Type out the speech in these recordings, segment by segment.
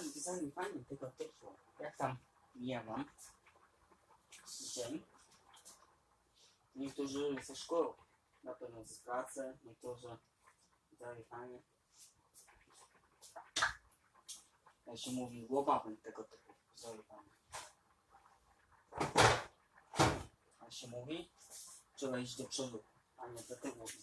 Widziałem design fajny tego typu. Jak tam mija wam? Dzień. Niektórzy ze szkoły, na pewno z pracy, niektórzy dalej fajnie. Jak się mówi, łobawem tego typu. Dalej fajnie. Jak się mówi, trzeba iść do przodu, a nie do tyłu i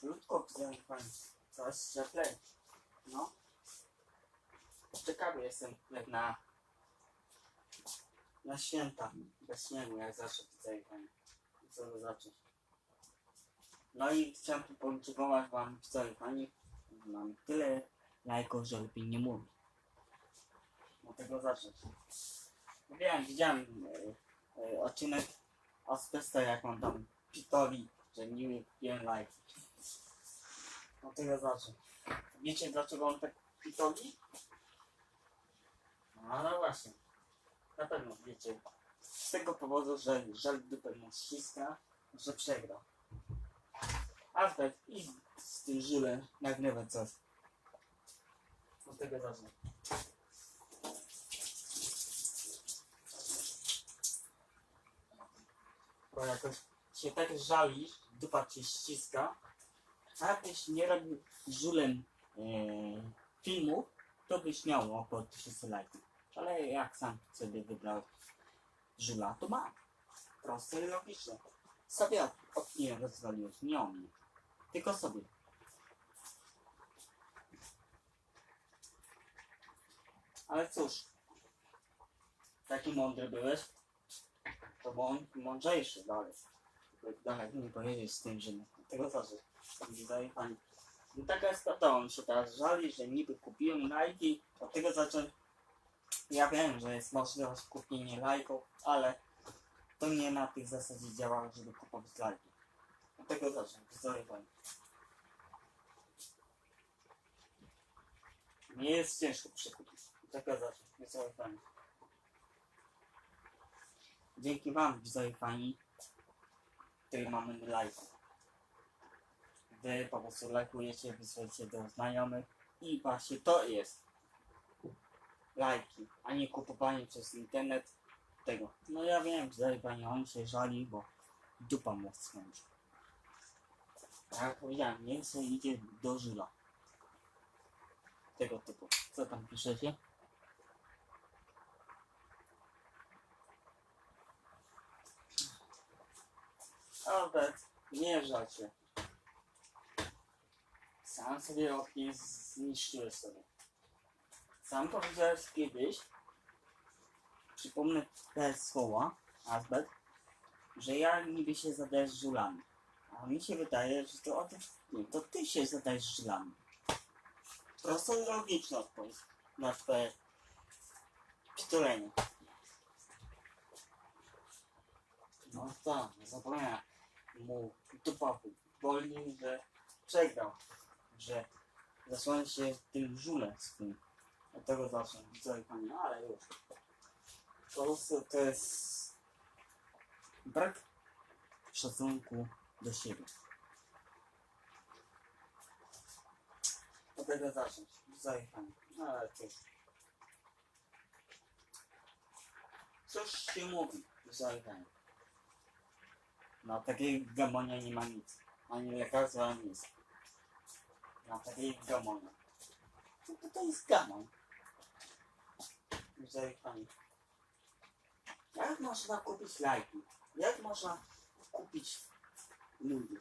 krótko dalej fajnie. Coraz cieplej. No. Ciekawy jestem jak na na święta bez śniegu, jak zawsze tutaj fajnie. Co to zacząć. No i chciałem tu podziękować wam wcale pani. Mam tyle lajków, że lepiej nie mówić. Od tego zacząć. Wiem, widziałem e, e, odcinek Asbesta, jak on tam pitoli, że nie wiem lajki. Od tego zacząć. Wiecie dlaczego on tak pitoli? No, no właśnie. Na pewno wiecie. Z tego powodu, że żal dupę mu ściska, że przegrał. Albert, idź z tym żulem nagrywać coś. Od tego zacznę. Bo jakoś się tak żalisz, dupa cię ściska, a jakbyś nie robił żulem e, to byś miał około 1000 lajków. Ale jak sam sobie wybrał żula, to ma. Proste i logiczne. Sobie opinię rozwaliłeś, nie o mnie. Tylko sobie. Ale cóż, taki mądry byłeś, to bądź mądrzejszy dalej. Dalej nie pojedziesz z tym, że. Tego. Widzę pani. No taka jest prawda, on się teraz żali, że niby kupiłem lajki, od tego zacząć. Ja wiem, że jest możliwość kupienia lajków, ale to nie na tych zasadzie działa, żeby kupować lajki. Od tego zacznę, widzowie pani. Nie jest ciężko przekupić. Zacznę, widzowie pani. Dzięki wam, widzowie pani, tutaj mamy lajków. Wy po prostu lajkujecie, wysyłacie do znajomych i właśnie to jest lajki, a nie kupowanie przez internet tego. No ja wiem, że pani on się żali, bo dupa mu. Tak jak powiedziałem, mięso idzie do żyla. Tego typu. Co tam piszecie? Albert, nie żal. Sam sobie oknie zniszczyłeś sobie. Sam powiedziałeś kiedyś, przypomnę te słowa, Albert, że ja niby się zadaję z żulami. A mi się wydaje, że to, nie, to ty się zadajesz żulami. Prosto i logiczna odpowiedź na twoje pitolenie. No tak, zapomniałem mu dupa boli, że przegrał, że zasłania się tym żulem swym. Od tego zacznę, widzowie pani, no ale już. Po prostu to jest brak szacunku do siebie. Od tego zacząć, widzowie no ale cóż. Cóż się mówi, widzowie. Na takiej gamonie nie ma nic. Ani lekarza, ani nic. Na takiej gamonie. Co to, to jest gamon? Pani. Jak można kupić lajki? Jak można kupić ludzi?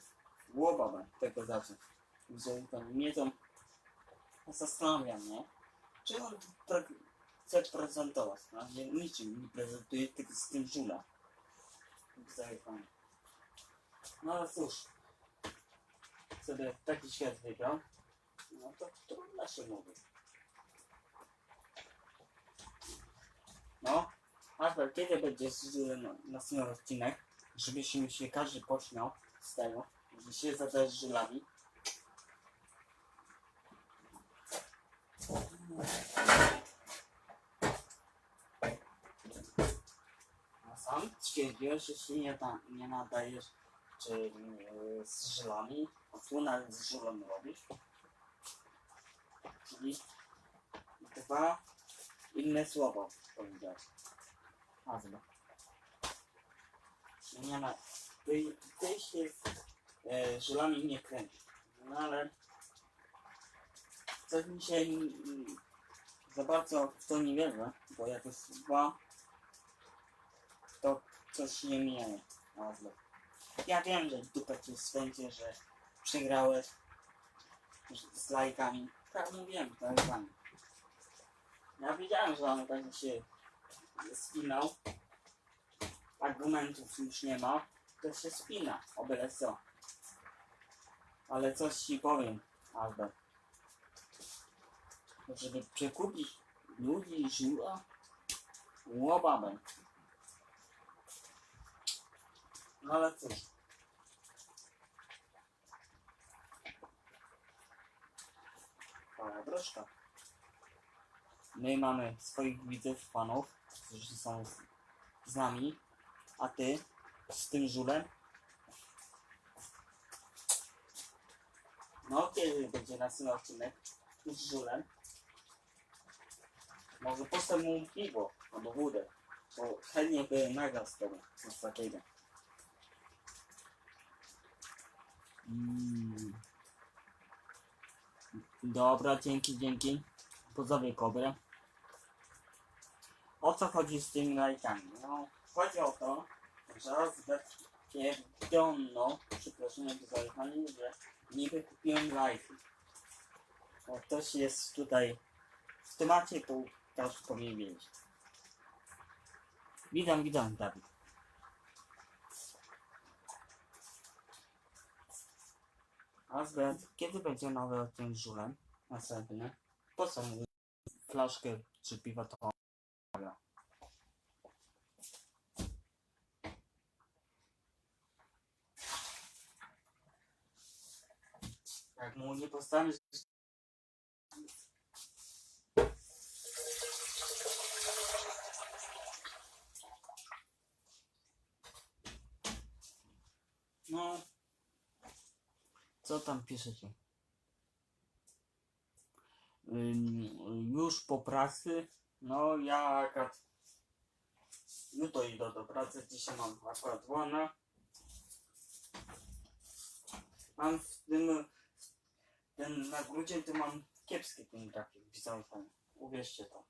Łobawe tego zacząć. Pani. Mnie to zastanawia mnie. Czy on chce prezentować? No, nie, niczym nie prezentuje, tylko z tym żula. Pani. No ale cóż, sobie taki świat wybrał, no to trudno się mówi. No, Arthur, kiedy będziesz e, no, następny odcinek, żeby się, się każdy pośmiał z tego, że się zadajesz żylami? A sam twierdziłeś, że się nie, da, nie nadajesz czy, yy, z żylami, a tu nawet z żylem robisz? Czyli dwa inne słowa powiedziałeś. Nazwa. Nie ma. Ty, ty się e, żylami nie kręci. No ale coś mi się mm, za bardzo w to nie wierzę, bo jak jest dwa, to coś nie mijaje. Nazwa. Ja wiem, że dupę ci swędzie, że przegrałeś z lajkami. Tak mówiłem, z lajkami. Ja wiedziałem, że on tak się spinał. Argumentów już nie ma, to się spina, o co. Ale coś ci powiem, Albert. Żeby przekupić ludzi i żula, łobabę. No ale cóż. Broszka. My mamy swoich widzów, fanów, którzy są z, z nami, a ty z tym żulem. No, kiedy będzie następny odcinek z żulem? Może postaw mu piwo albo wódę, bo chętnie by nagrał z tego coś takiego. Mm. Dobra, dzięki, dzięki. Pozdrawiam kobrę. O co chodzi z tymi lajkami? No, chodzi o to, że rozbezpieczono, przepraszam za zajechanie, że niby kupiłem lajki. O, ktoś jest tutaj w temacie, to każdy powinien wiedzieć. Witam, witam, Dawid. Azbert, kiedy będzie nowy odcinek z żulem? Następny. Po co mu flaszkę czy piwa to. Jak mu nie postawisz No. Co tam piszecie? Już po pracy. No ja akurat jutro idę do pracy, dzisiaj mam akurat wolne. Mam w tym, ten na grudzień to mam kiepski ten grafik, pan. Uwierzcie to.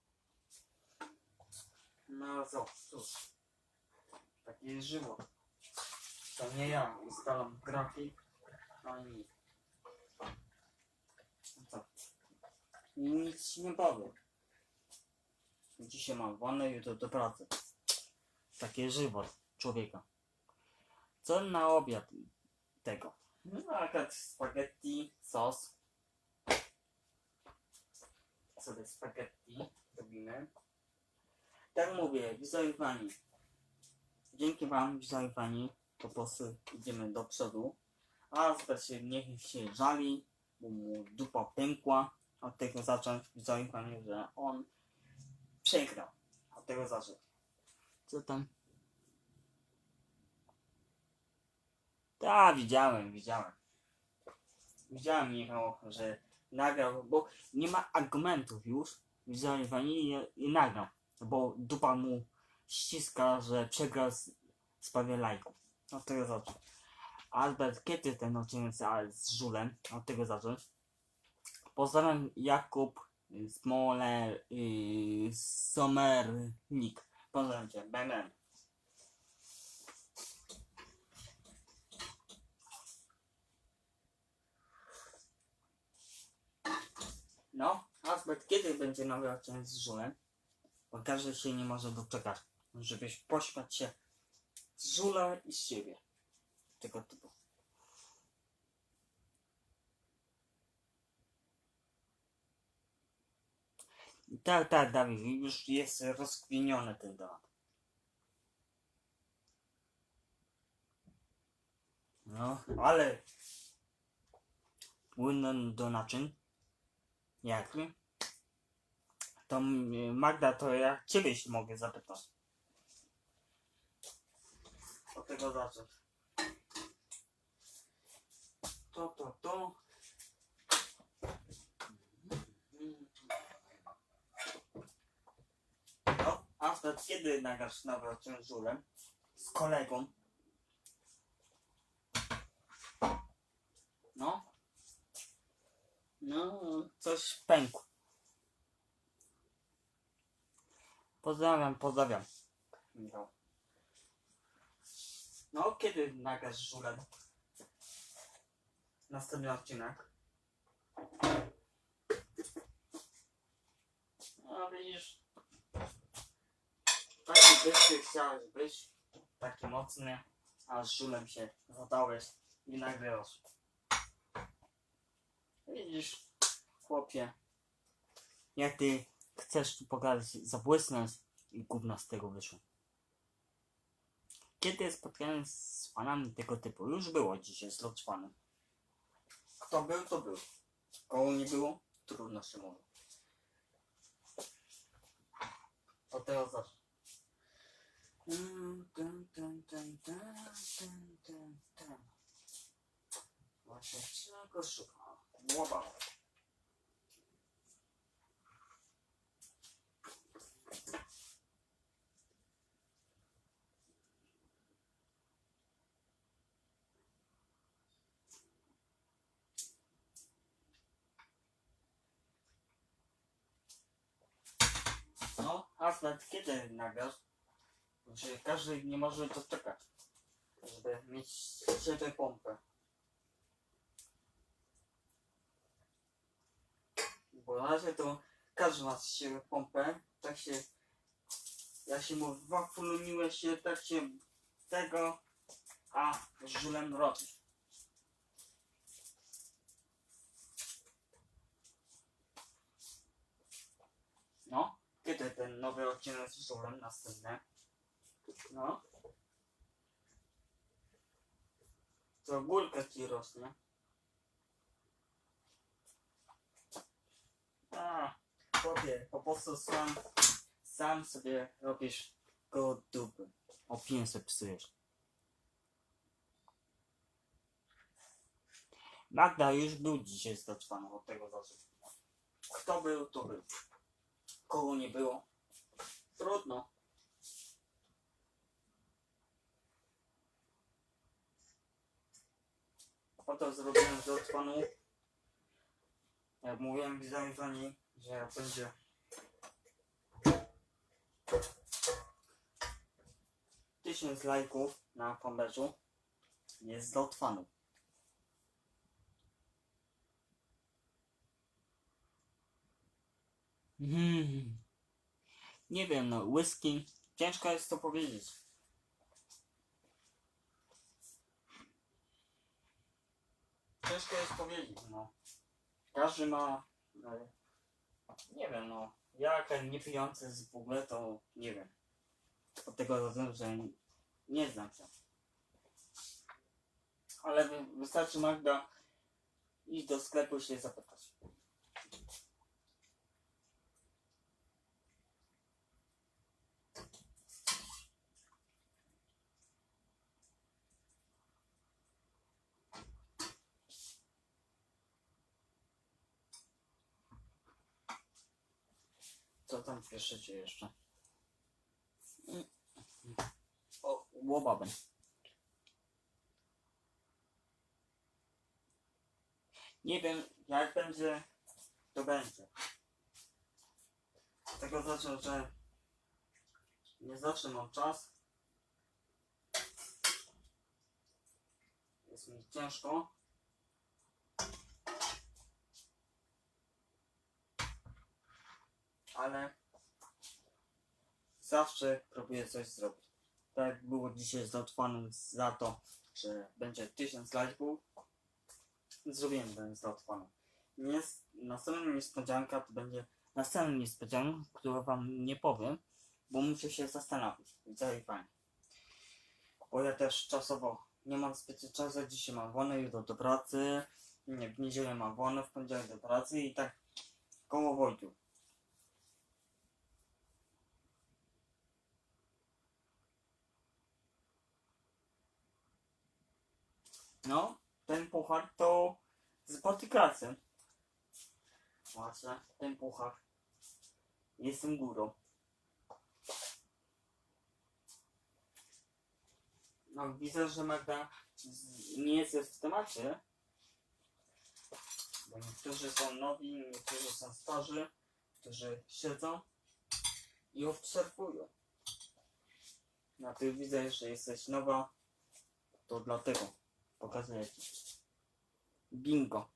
No co, cóż. Takie jest żywo. To nie ja ustalam grafik, no nic. No co? Nic ci nie powiem. Dzisiaj mam wolne, jutro do pracy. Takie żywot człowieka. Co na obiad tego? No akurat spaghetti, sos. Sobie spaghetti robimy. Tak mówię, widzowie pani. Dzięki wam, widzowie pani, po prostu idziemy do przodu. A zobacz się, niech się żali, bo mu dupa pękła. Od tego zacząć, widzowie pani, że on przegrał. Od tego zacząć. Co tam? Tak, widziałem, widziałem. Widziałem Michał, że nagrał, bo nie ma argumentów już. Widziałem pani i, nagrał. Bo dupa mu ściska, że przegrał z, w sprawie lajków. Od tego zacząć. Albert, kiedy ten odcinek z, z Żulem? Od tego zacząć. Pozdrawiam Jakub Smoler yy, Somernik. Pozdrawiam cię. Bam. No, Albert, kiedy będzie nowy odcinek z Żulem? Bo każdy się nie może doczekać, żebyś pośmiać się z Żula i z siebie. Tego typu. Tak, tak, Dawid, już jest rozkwiniony ten temat. No, ale płynę do naczyń. Jak? To mm, Magda, to ja ciebie się mogę zapytać. od tego zacząć. To, to, to. No, a wtedy kiedy nagrasz nowy odcinek z kolegą? No. No, coś pękło. Pozdrawiam, pozdrawiam. Michał. No, kiedy nagrasz z Żulem? Następny odcinek. No widzisz. Taki byś ty chciałeś być. Taki mocny. A z Żulem się zadałeś i nagrywasz. Widzisz, chłopie. Jak ty chcesz tu pogadać, zabłysnąć i gówno z tego wyszło. Kiedy spotkałem z fanami tego typu? Już było dzisiaj z Loczpanem. Kto był, to był. Koło nie było, trudno się mówi. Od tego zacznę. Mm, dun, dun, dun, dun, dun, dun, dun. Właśnie czego szukam? Łoba. Asnet, kiedy nagrasz? Że każdy nie może doczekać, żeby mieć siebie pompę. Bo na razie to każdy ma z siebie pompę, tak się, jak się mówi, wafuluniłeś się, tak się tego, a z żulem robi. No, kiedy ten nowy odcinek z żulem następny? No. To górka ci rośnie. A, chłopie, po prostu sam, sam sobie robisz go dupy. Opinię sobie psujesz. Magda już był dzisiaj zdoczwany od tego zaczął. Kto był, to był. Kogo nie było, trudno. Potem zrobiłem z Otwanu. Jak mówiłem widzowi że będzie tysiąc lajków na fanpage'u jest z Otwanu. Hmm. Nie wiem, no, whisky. Ciężko jest to powiedzieć. Ciężko jest powiedzieć, no. Każdy ma. No, nie wiem, no. Ja nie pijący w ogóle, to nie wiem. Od tego względu, że nie, nie znam się. Ale wy, wystarczy Magda iść do sklepu i się zapytać. Co tam piszecie jeszcze? O, łobabem. Nie wiem, jak będzie, to będzie. Tego zacznę, że nie zawsze mam czas. Jest mi ciężko. Ale zawsze próbuję coś zrobić. Tak było dzisiaj z Otwanem za to, że będzie 1000 lajków, zrobiłem ten z. Nies- następna niespodzianka to będzie następna niespodzianka, którą wam nie powiem, bo muszę się zastanowić. I to jest fajnie. Bo ja też czasowo nie mam zbyt czasu, dzisiaj mam wolne, jutro do pracy, nie, w niedzielę mam wolne, w poniedziałek do pracy i tak koło Wojtu. No, ten puchar to z Patyklasem. Właśnie, ten puchar. Jestem górą. No, widzę, że Magda nie jest w temacie. Bo niektórzy są nowi, niektórzy są starzy, którzy siedzą i obserwują. No ty widzę, że jesteś nowa, to dlatego pokazuję ci. Bingo.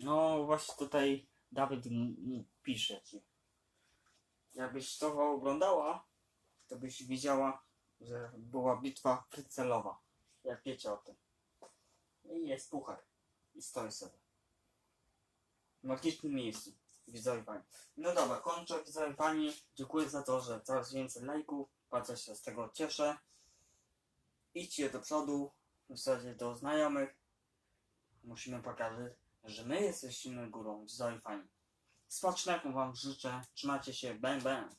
No właśnie tutaj Dawid pisze ci. Jakbyś to oglądała, to byś widziała, że była bitwa frycelowa. Jak wiecie o tym. I jest puchar. I stoi sobie. W magicznym miejscu. Widzowie pani. No dobra, kończę widzowie pani. Dziękuję za to, że coraz więcej lajków. Bardzo się z tego cieszę. Idźcie do przodu. W zasadzie do znajomych. Musimy pokazać, że my jesteśmy górą. Widzowie pani. Smacznego wam życzę. Trzymajcie się. Bang bang.